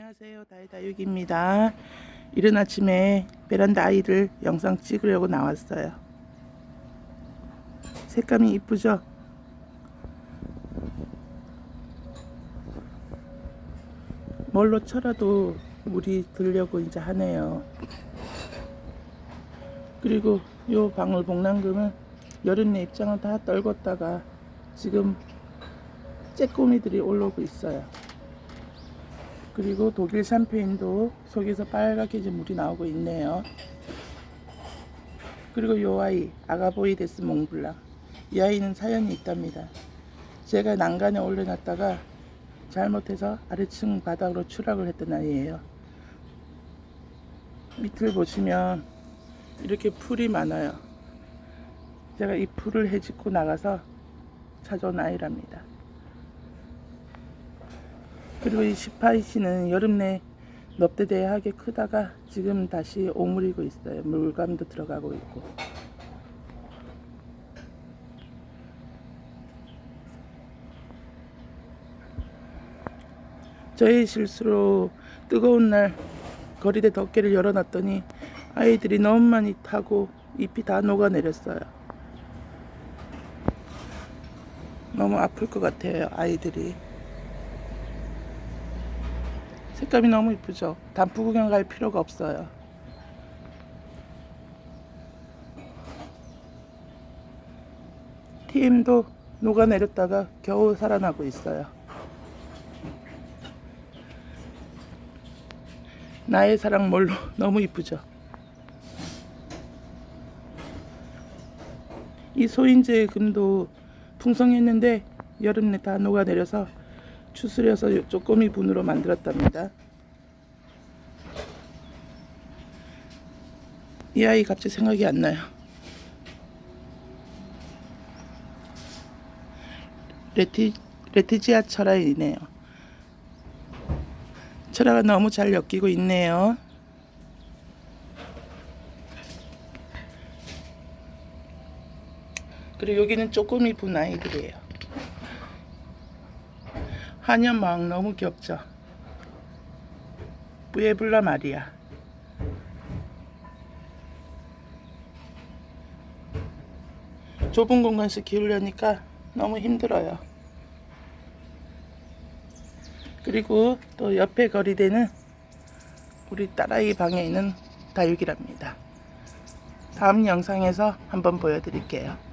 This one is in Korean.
안녕하세요. 다이다육입니다. 이른 아침에 베란다 아이를 영상 찍으려고 나왔어요. 색감이 이쁘죠? 뭘로 쳐라도 물이 들려고 이제 하네요. 그리고 요 방울 복랑금은 여름 내 입장을 다 떨궜다가 지금 쬐꼬미들이 올라오고 있어요 그리고 독일 샴페인도 속에서 빨갛게 이제 물이 나오고 있네요. 그리고 요 아이 아가보이 데스 몽블랑 이 아이는 사연이 있답니다. 제가 난간에 올려놨다가 잘못해서 아래층 바닥으로 추락을 했던 아이예요. 밑을 보시면 이렇게 풀이 많아요. 제가 이 풀을 헤집고 나가서 찾아온 아이랍니다. 그리고 이 시파이씨는 여름 내 넙대대하게 크다가 지금 다시 오므리고 있어요. 물감도 들어가고 있고. 저의 실수로 뜨거운 날 거리대 덮개를 열어놨더니 아이들이 너무 많이 타고 잎이 다 녹아내렸어요. 너무 아플 것 같아요, 아이들이. 색감이 너무 이쁘죠? 단풍 구경 갈 필요가 없어요. TM도 녹아내렸다가 겨우 살아나고 있어요. 나의 사랑 뭘로 너무 이쁘죠? 이 소인제 금도 풍성했는데 여름 내다 녹아내려서 추스려서 쪼꼬미 분으로 만들었답니다. 이 아이 갑자기 생각이 안 나요. 레티, 레티지아 철화이네요. 철화가 너무 잘 엮이고 있네요. 그리고 여기는 쪼꼬미 분 아이들이에요. 한연막 너무 귀엽죠? 뿌에블라 마리아. 좁은 공간에서 키우려니까 너무 힘들어요. 그리고 또 옆에 거리대는 우리 딸아이 방에 있는 다육이랍니다. 다음 영상에서 한번 보여드릴게요.